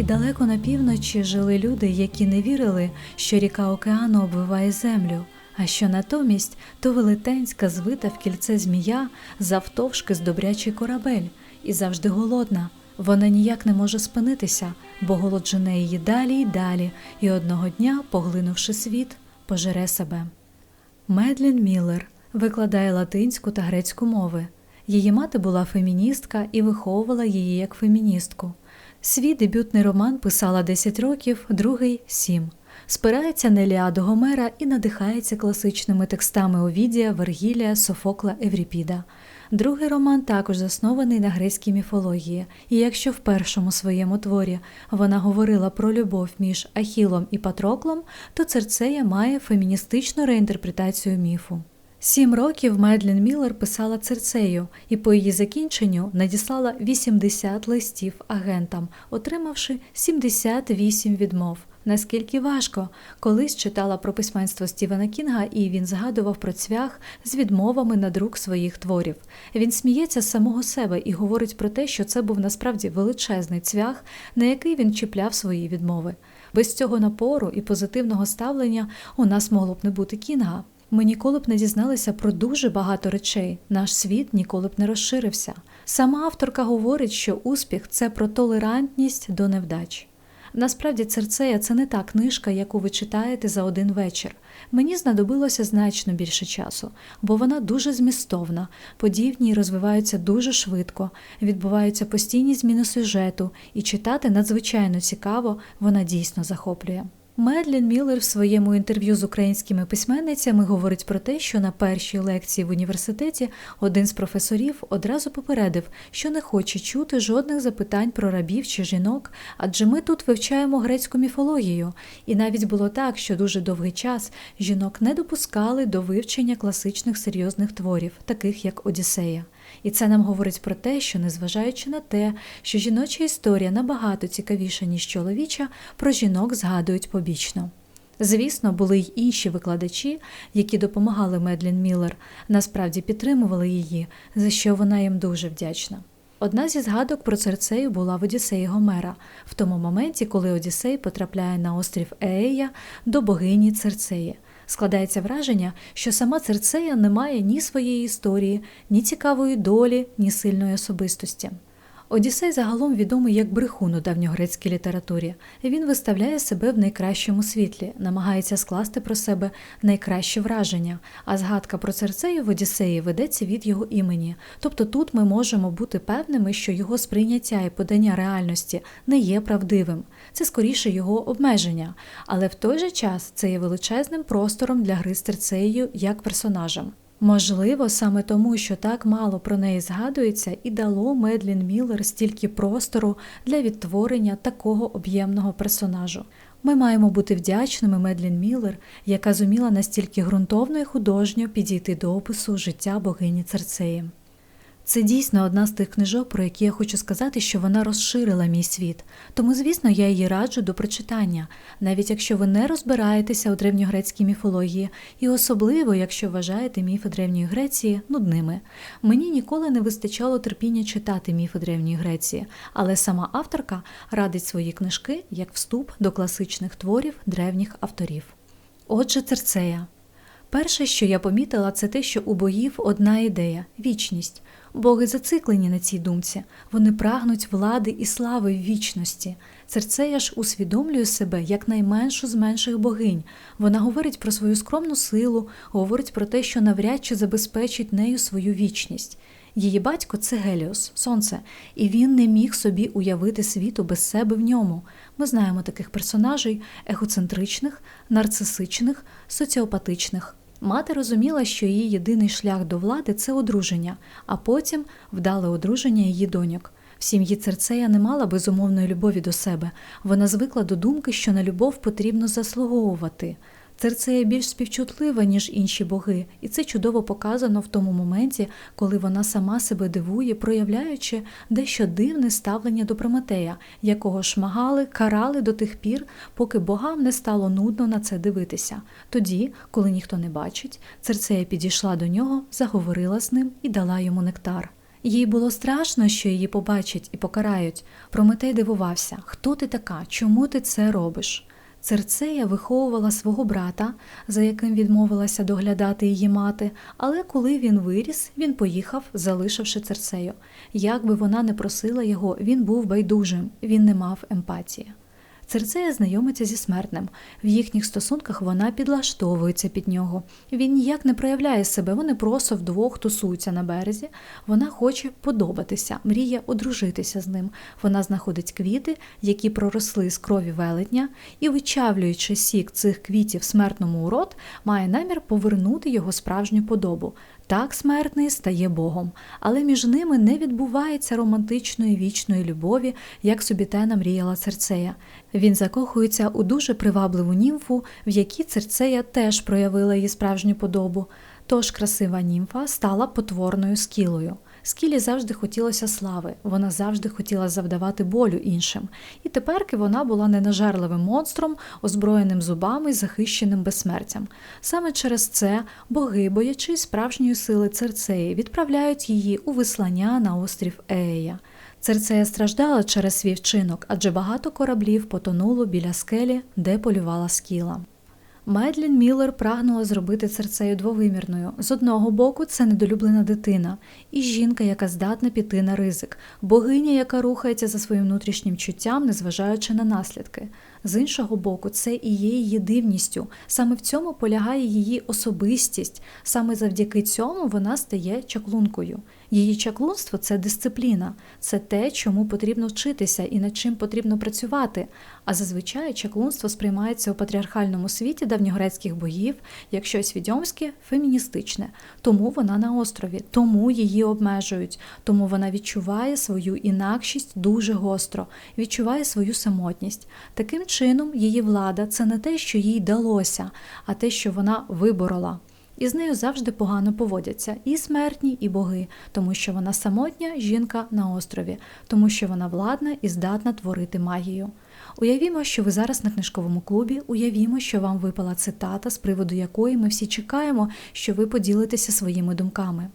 І далеко на півночі жили люди, які не вірили, що ріка океану обвиває землю, а що натомість то велетенська звита в кільце змія завтовшки з добрячий корабель, і завжди голодна. Вона ніяк не може спинитися, бо голод жене її далі й далі, і одного дня, поглинувши світ, пожере себе. Медлін Міллер викладає латинську та грецьку мови. Її мати була феміністка і виховувала її як феміністку. Свій дебютний роман писала 10 років, другий 7. Спирається на Еліаду Гомера і надихається класичними текстами Овідія, Вергілія, Софокла, Евріпіда. Другий роман також заснований на грецькій міфології, і якщо в першому своєму творі вона говорила про любов між Ахілом і Патроклом, то Церцея має феміністичну реінтерпретацію міфу. Сім років Медлін Міллер писала Церцею і по її закінченню надіслала 80 листів агентам, отримавши 78 відмов. Наскільки важко, колись читала про письменство Стівена Кінга, і він згадував про цвях з відмовами на друк своїх творів. Він сміється з самого себе і говорить про те, що це був насправді величезний цвях, на який він чіпляв свої відмови. Без цього напору і позитивного ставлення у нас могло б не бути Кінга. Ми ніколи б не дізналися про дуже багато речей. Наш світ ніколи б не розширився. Сама авторка говорить, що успіх це про толерантність до невдач. Насправді, Церцея це не та книжка, яку ви читаєте за один вечір. Мені знадобилося значно більше часу, бо вона дуже змістовна, події в розвиваються дуже швидко, відбуваються постійні зміни сюжету, і читати надзвичайно цікаво, вона дійсно захоплює. Медлін Міллер в своєму інтерв'ю з українськими письменницями говорить про те, що на першій лекції в університеті один з професорів одразу попередив, що не хоче чути жодних запитань про рабів чи жінок, адже ми тут вивчаємо грецьку міфологію. І навіть було так, що дуже довгий час жінок не допускали до вивчення класичних серйозних творів, таких як Одіссея. І це нам говорить про те, що, незважаючи на те, що жіноча історія набагато цікавіша, ніж чоловіча, про жінок згадують побічно. Звісно, були й інші викладачі, які допомагали Медлін Міллер, насправді підтримували її, за що вона їм дуже вдячна. Одна зі згадок про Церцею була в Одіссеї Гомера, в тому моменті, коли Одіссей потрапляє на острів Еея до богині Церцеї. Складається враження, що сама Церцея не має ні своєї історії, ні цікавої долі, ні сильної особистості. Одіссей загалом відомий як брехун у давньогрецькій літературі. Він виставляє себе в найкращому світлі, намагається скласти про себе найкраще враження, а згадка про Церцею в Одіссеї ведеться від його імені. Тобто тут ми можемо бути певними, що його сприйняття і подання реальності не є правдивим. Це скоріше його обмеження, але в той же час це є величезним простором для гри з Церцеєю як персонажем. Можливо, саме тому, що так мало про неї згадується, і дало Медлін Міллер стільки простору для відтворення такого об'ємного персонажу. Ми маємо бути вдячними Медлін Міллер, яка зуміла настільки ґрунтовно і художньо підійти до опису життя богині Церцеї. Це дійсно одна з тих книжок, про які я хочу сказати, що вона розширила мій світ. Тому, звісно, я її раджу до прочитання, навіть якщо ви не розбираєтеся у древньогрецькій міфології, і особливо, якщо вважаєте міфи Древньої Греції нудними. Мені ніколи не вистачало терпіння читати міфи Древньої Греції, але сама авторка радить свої книжки як вступ до класичних творів древніх авторів. Отже, Церцея. Перше, що я помітила, це те, що у богів одна ідея вічність. Боги зациклені на цій думці, вони прагнуть влади і слави в вічності. Церцея ж усвідомлює себе як найменшу з менших богинь. Вона говорить про свою скромну силу, говорить про те, що навряд чи забезпечить нею свою вічність. Її батько це Геліос, сонце, і він не міг собі уявити світу без себе в ньому. Ми знаємо таких персонажей егоцентричних, нарцисичних, соціопатичних. Мати розуміла, що її єдиний шлях до влади це одруження, а потім вдале одруження її доньок. В сім'ї Церцея не мала безумовної любові до себе. Вона звикла до думки, що на любов потрібно заслуговувати. Церцея більш співчутлива, ніж інші боги, і це чудово показано в тому моменті, коли вона сама себе дивує, проявляючи дещо дивне ставлення до Прометея, якого шмагали, карали до тих пір, поки богам не стало нудно на це дивитися. Тоді, коли ніхто не бачить, Церцея підійшла до нього, заговорила з ним і дала йому нектар. Їй було страшно, що її побачать і покарають. Прометей дивувався, хто ти така, чому ти це робиш? Церцея виховувала свого брата, за яким відмовилася доглядати її мати, але коли він виріс, він поїхав, залишивши церцею. Як би вона не просила його, він був байдужим, він не мав емпатії. Церцея знайомиться зі смертним. В їхніх стосунках вона підлаштовується під нього. Він ніяк не проявляє себе, вони просто вдвох тусуються на березі. Вона хоче подобатися, мріє одружитися з ним. Вона знаходить квіти, які проросли з крові велетня, і, вичавлюючи сік цих квітів смертному у рот, має намір повернути його справжню подобу. Так смертний стає Богом, але між ними не відбувається романтичної вічної любові, як собі те намріяла Церцея. Він закохується у дуже привабливу німфу, в якій Церцея теж проявила її справжню подобу. Тож красива німфа стала потворною скілою. Скілі завжди хотілося слави, вона завжди хотіла завдавати болю іншим, і теперки вона була ненажерливим монстром, озброєним зубами і захищеним безсмертям. Саме через це боги, боячись справжньої сили Церцеї, відправляють її у вислання на острів Ея. Церцея страждала через свій вчинок, адже багато кораблів потонуло біля скелі, де полювала скіла. Медлін Міллер прагнула зробити церцею двовимірною. З одного боку, це недолюблена дитина, і жінка, яка здатна піти на ризик, богиня, яка рухається за своїм внутрішнім чуттям, незважаючи на наслідки. З іншого боку, це і є її дивністю. Саме в цьому полягає її особистість. Саме завдяки цьому вона стає чаклункою. Її чаклунство це дисципліна, це те, чому потрібно вчитися і над чим потрібно працювати. А зазвичай чаклунство сприймається у патріархальному світі давньогрецьких богів як щось відьомське, феміністичне. Тому вона на острові, тому її обмежують, тому вона відчуває свою інакшість дуже гостро, відчуває свою самотність. Таким чином, її влада це не те, що їй далося, а те, що вона виборола. І з нею завжди погано поводяться і смертні, і боги, тому що вона самотня жінка на острові, тому що вона владна і здатна творити магію. Уявімо, що ви зараз на книжковому клубі, уявімо, що вам випала цитата, з приводу якої ми всі чекаємо, що ви поділитеся своїми думками.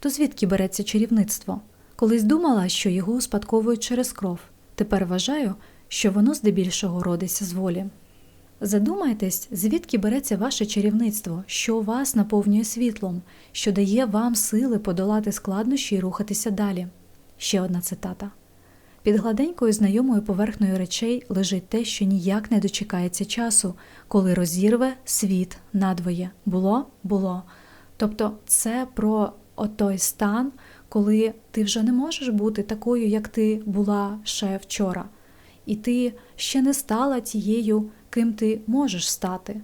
То звідки береться чарівництво? Колись думала, що його успадковують через кров. Тепер вважаю, що воно здебільшого родиться з волі. Задумайтесь, звідки береться ваше чарівництво, що вас наповнює світлом, що дає вам сили подолати складнощі і рухатися далі. Ще одна цитата. Під гладенькою знайомою поверхнею речей лежить те, що ніяк не дочекається часу, коли розірве світ надвоє. Було було. Тобто це про отой стан, коли ти вже не можеш бути такою, як ти була ще вчора, і ти ще не стала тією ким ти можеш стати.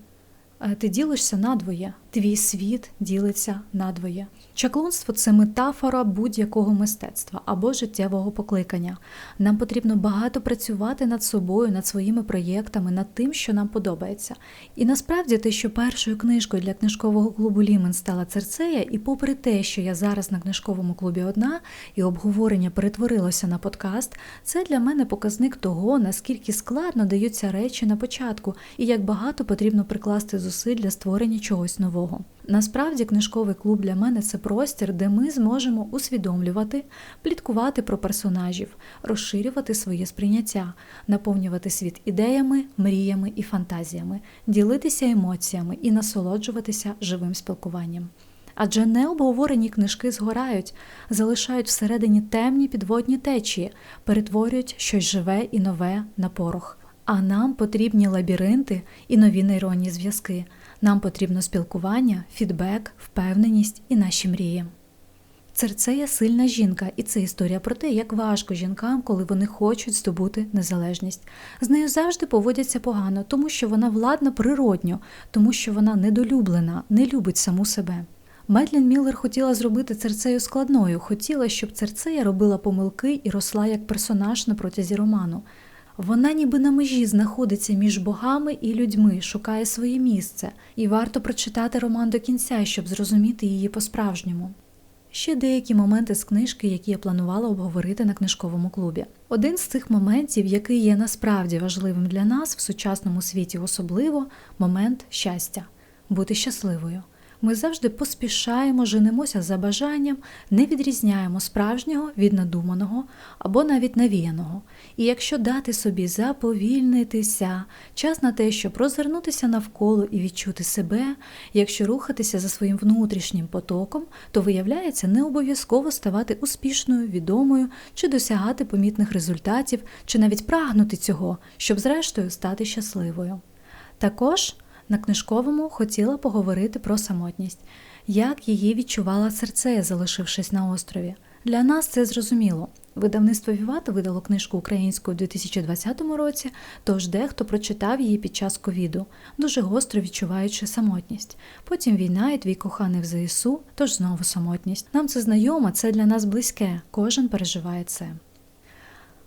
Е, ти ділишся надвоє, твій світ ділиться надвоє. Чаклунство це метафора будь-якого мистецтва або життєвого покликання. Нам потрібно багато працювати над собою, над своїми проєктами, над тим, що нам подобається. І насправді те, що першою книжкою для книжкового клубу Лімен стала Церцея, і попри те, що я зараз на книжковому клубі одна, і обговорення перетворилося на подкаст, це для мене показник того, наскільки складно даються речі на початку, і як багато потрібно прикласти зусиль для створення чогось нового. Насправді, книжковий клуб для мене це простір, де ми зможемо усвідомлювати, пліткувати про персонажів, розширювати своє сприйняття, наповнювати світ ідеями, мріями і фантазіями, ділитися емоціями і насолоджуватися живим спілкуванням. Адже необговорені книжки згорають, залишають всередині темні підводні течії, перетворюють щось живе і нове на порох. А нам потрібні лабіринти і нові нейронні зв'язки. Нам потрібно спілкування, фідбек, впевненість і наші мрії. Церцея сильна жінка, і це історія про те, як важко жінкам, коли вони хочуть здобути незалежність. З нею завжди поводяться погано, тому що вона владна природньо, тому що вона недолюблена, не любить саму себе. Медлін Міллер хотіла зробити церцею складною, хотіла, щоб церцея робила помилки і росла як персонаж на протязі роману. Вона ніби на межі знаходиться між богами і людьми, шукає своє місце, і варто прочитати роман до кінця, щоб зрозуміти її по-справжньому. Ще деякі моменти з книжки, які я планувала обговорити на книжковому клубі. Один з цих моментів, який є насправді важливим для нас в сучасному світі, особливо момент щастя бути щасливою. Ми завжди поспішаємо, женемося за бажанням, не відрізняємо справжнього від надуманого або навіть навіяного. І якщо дати собі заповільнитися, час на те, щоб розвернутися навколо і відчути себе, якщо рухатися за своїм внутрішнім потоком, то виявляється не обов'язково ставати успішною, відомою чи досягати помітних результатів, чи навіть прагнути цього, щоб зрештою стати щасливою. Також на книжковому хотіла поговорити про самотність, як її відчувала Церцея, залишившись на острові. Для нас це зрозуміло. Видавництво Вівата видало книжку українською у 2020 році, тож дехто прочитав її під час ковіду, дуже гостро відчуваючи самотність. Потім війна і твій коханий в ЗСУ, тож знову самотність. Нам це знайомо, це для нас близьке, кожен переживає це.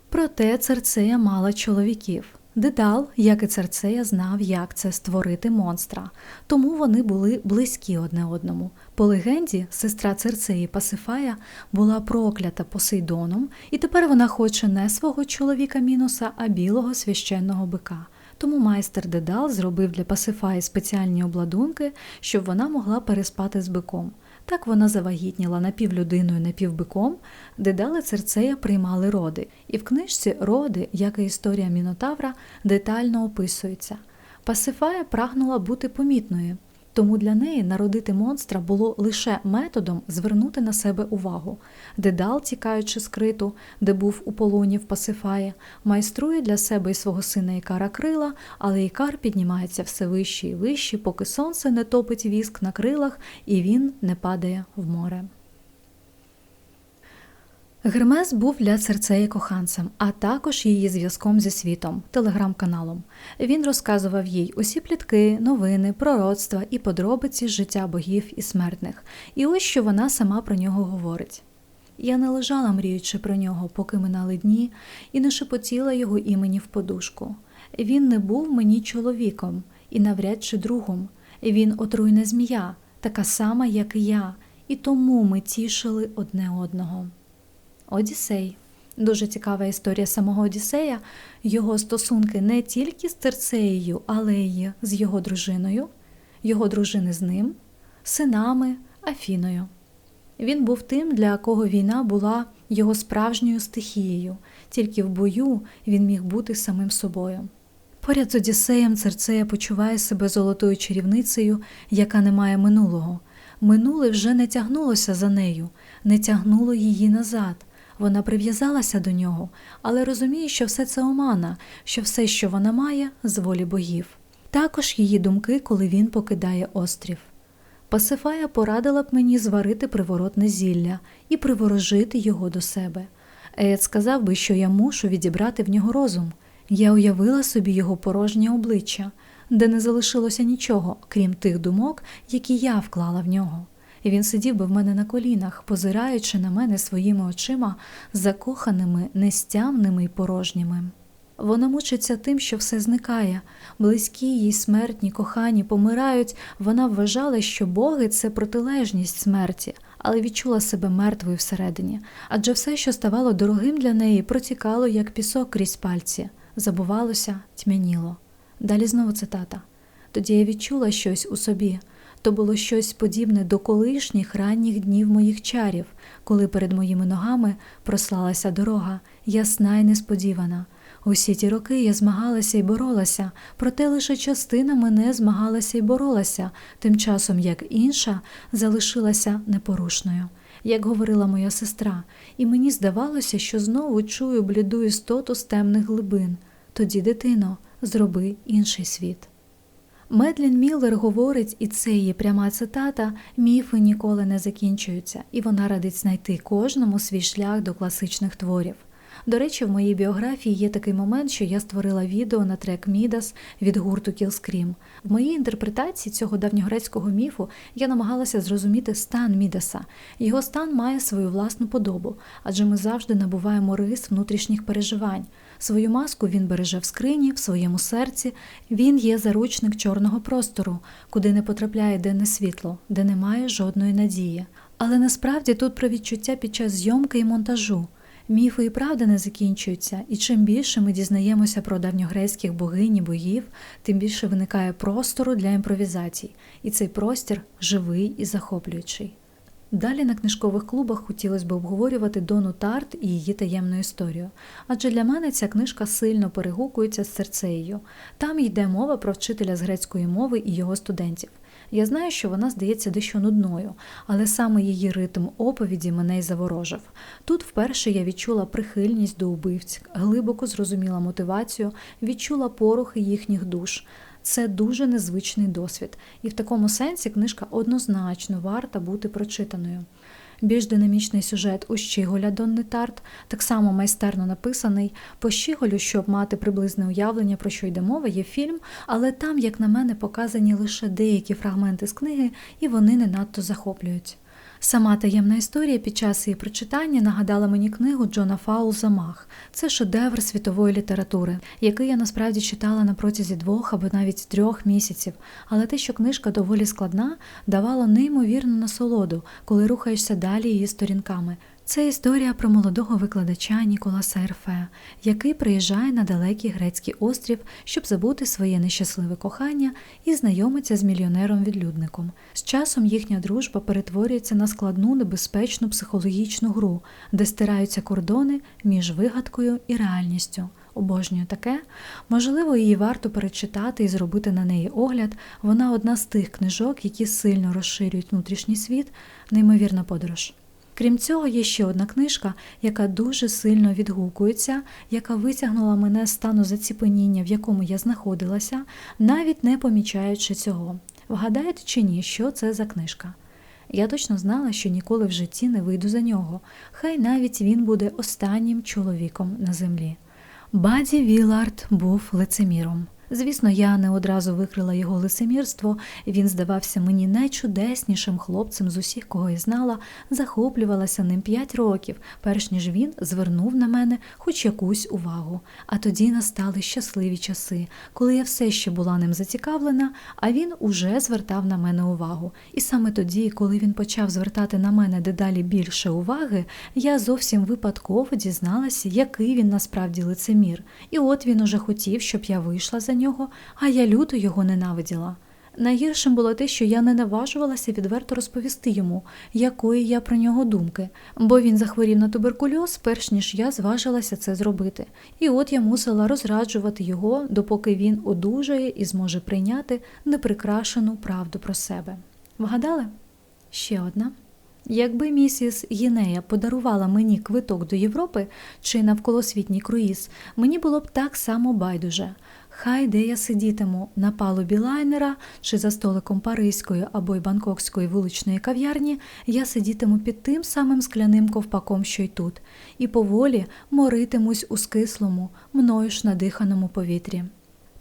Проте Церцея мала чоловіків. Дедал, як і Церцея, знав, як це створити монстра, тому вони були близькі одне одному. По легенді, сестра Церцеї Пасифая була проклята Посейдоном, і тепер вона хоче не свого чоловіка Мінуса, а білого священного бика. Тому майстер Дедал зробив для Пасифаї спеціальні обладунки, щоб вона могла переспати з биком. Так вона завагітніла напівлюдиною, напівбиком, дедали Церцея приймали роди, і в книжці роди, як і історія Мінотавра, детально описуються. Пасифая прагнула бути помітною, тому для неї народити монстра було лише методом звернути на себе увагу. Дедал, тікаючи з криту, де був у полоні в Пасифаї, майструє для себе і свого сина Ікара крила, але Ікар піднімається все вище і вище, поки сонце не топить віск на крилах і він не падає в море. Гермес був для Церцеї коханцем, а також її зв'язком зі світом, телеграм-каналом. Він розказував їй усі плітки, новини, пророцтва і подробиці життя богів і смертних. І ось що вона сама про нього говорить. Я не лежала, мріючи про нього, поки минали дні, і не шепотіла його імені в подушку. Він не був мені чоловіком і навряд чи другом. Він отруйна змія, така сама, як і я, і тому ми тішили одне одного. Одіссей. Дуже цікава історія самого Одіссея, його стосунки не тільки з Терцеєю, але й з його дружиною, його дружини з ним, синами, Афіною. Він був тим, для кого війна була його справжньою стихією, тільки в бою він міг бути самим собою. Поряд з Одіссеєм Церцея почуває себе золотою чарівницею, яка не має минулого. Минуле вже не тягнулося за нею, не тягнуло її назад. Вона прив'язалася до нього, але розуміє, що все це омана, що все, що вона має, з волі богів. Також її думки, коли він покидає острів. Пасифая порадила б мені зварити приворотне зілля і приворожити його до себе. Ед сказав би, що я мушу відібрати в нього розум. Я уявила собі його порожнє обличчя, де не залишилося нічого, крім тих думок, які я вклала в нього і він сидів би в мене на колінах, позираючи на мене своїми очима, закоханими, нестямними й порожніми. Вона мучиться тим, що все зникає, близькі їй смертні, кохані помирають. Вона вважала, що боги це протилежність смерті, але відчула себе мертвою всередині, адже все, що ставало дорогим для неї, протікало, як пісок крізь пальці, забувалося, тьмяніло. Далі знову цитата. Тоді я відчула щось у собі. То було щось подібне до колишніх ранніх днів моїх чарів, коли перед моїми ногами прослалася дорога, ясна й несподівана. Усі ті роки я змагалася і боролася, проте лише частина мене змагалася і боролася, тим часом як інша залишилася непорушною, як говорила моя сестра, і мені здавалося, що знову чую бліду істоту з темних глибин. Тоді, дитино, зроби інший світ. Медлін Міллер говорить, і це її пряма цитата: міфи ніколи не закінчуються, і вона радить знайти кожному свій шлях до класичних творів. До речі, в моїй біографії є такий момент, що я створила відео на трек Мідас від гурту Кілскрім. В моїй інтерпретації цього давньогрецького міфу я намагалася зрозуміти стан Мідаса. Його стан має свою власну подобу, адже ми завжди набуваємо рис внутрішніх переживань. Свою маску він береже в скрині, в своєму серці. Він є заручник чорного простору, куди не потрапляє денне світло, де немає жодної надії. Але насправді тут про відчуття під час зйомки і монтажу. Міфи і правда не закінчуються, і чим більше ми дізнаємося про давньогрецьких богинь і богів, тим більше виникає простору для імпровізацій, і цей простір живий і захоплюючий. Далі на книжкових клубах хотілося б обговорювати Дону Тарт і її таємну історію. Адже для мене ця книжка сильно перегукується з серцеєю. Там йде мова про вчителя з грецької мови і його студентів. Я знаю, що вона здається дещо нудною, але саме її ритм оповіді мене й заворожив. Тут вперше я відчула прихильність до убивць, глибоко зрозуміла мотивацію, відчула порухи їхніх душ. Це дуже незвичний досвід, і в такому сенсі книжка однозначно варта бути прочитаною. Більш динамічний сюжет у Щіголя Донни Тарт, так само майстерно написаний. По Щіголю, щоб мати приблизне уявлення, про що йде мова, є фільм, але там, як на мене, показані лише деякі фрагменти з книги, і вони не надто захоплюють. Сама таємна історія під час її прочитання нагадала мені книгу Джона Фаулза Мах. Це шедевр світової літератури, який я насправді читала на протязі двох або навіть трьох місяців. Але те, що книжка доволі складна, давало неймовірну насолоду, коли рухаєшся далі її сторінками. Це історія про молодого викладача Ніколаса Ерфе, який приїжджає на далекий грецький острів, щоб забути своє нещасливе кохання і знайомиться з мільйонером-відлюдником. З часом їхня дружба перетворюється на складну небезпечну психологічну гру, де стираються кордони між вигадкою і реальністю. Обожнюю таке. Можливо, її варто перечитати і зробити на неї огляд. Вона одна з тих книжок, які сильно розширюють внутрішній світ, неймовірна подорож. Крім цього, є ще одна книжка, яка дуже сильно відгукується, яка витягнула мене з стану заціпеніння, в якому я знаходилася, навіть не помічаючи цього. Вгадаєте чи ні, що це за книжка? Я точно знала, що ніколи в житті не вийду за нього, хай навіть він буде останнім чоловіком на землі. Баді Вілард був лицеміром. Звісно, я не одразу викрила його лицемірство, він здавався мені найчудеснішим хлопцем з усіх, кого я знала, захоплювалася ним п'ять років, перш ніж він звернув на мене хоч якусь увагу. А тоді настали щасливі часи, коли я все ще була ним зацікавлена, а він уже звертав на мене увагу. І саме тоді, коли він почав звертати на мене дедалі більше уваги, я зовсім випадково дізналася, який він насправді лицемір. І от він уже хотів, щоб я вийшла за нього, а я люто його ненавиділа. Найгіршим було те, що я не наважувалася відверто розповісти йому, якої я про нього думки, бо він захворів на туберкульоз, перш ніж я зважилася це зробити. І от я мусила розраджувати його, допоки він одужає і зможе прийняти неприкрашену правду про себе. Вгадали? Ще одна. Якби місіс Гінея подарувала мені квиток до Європи чи навколосвітній круїз, мені було б так само байдуже. Хай де я сидітиму на палубі лайнера чи за столиком паризької або й бангкокської вуличної кав'ярні, я сидітиму під тим самим скляним ковпаком, що й тут, і поволі моритимусь у скислому, мною ж надиханому повітрі.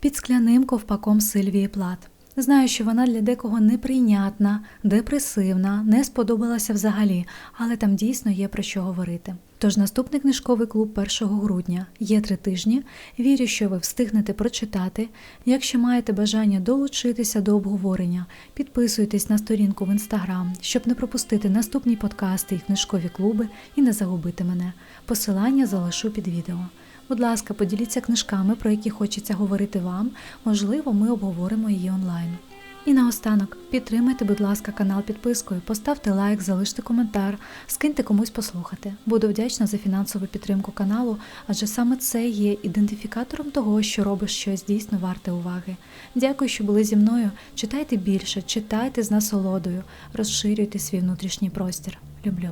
Під скляним ковпаком Сильвії Плат. Знаю, що вона для декого неприйнятна, депресивна, не сподобалася взагалі, але там дійсно є про що говорити. Тож наступний книжковий клуб 1 грудня є три тижні. Вірю, що ви встигнете прочитати. Якщо маєте бажання долучитися до обговорення, підписуйтесь на сторінку в інстаграм, щоб не пропустити наступні подкасти і книжкові клуби і не загубити мене. Посилання залишу під відео. Будь ласка, поділіться книжками, про які хочеться говорити вам. Можливо, ми обговоримо її онлайн. І наостанок підтримайте, будь ласка, канал підпискою, поставте лайк, залиште коментар, скиньте комусь послухати. Буду вдячна за фінансову підтримку каналу, адже саме це є ідентифікатором того, що робиш щось дійсно варте уваги. Дякую, що були зі мною. Читайте більше, читайте з насолодою, розширюйте свій внутрішній простір. Люблю.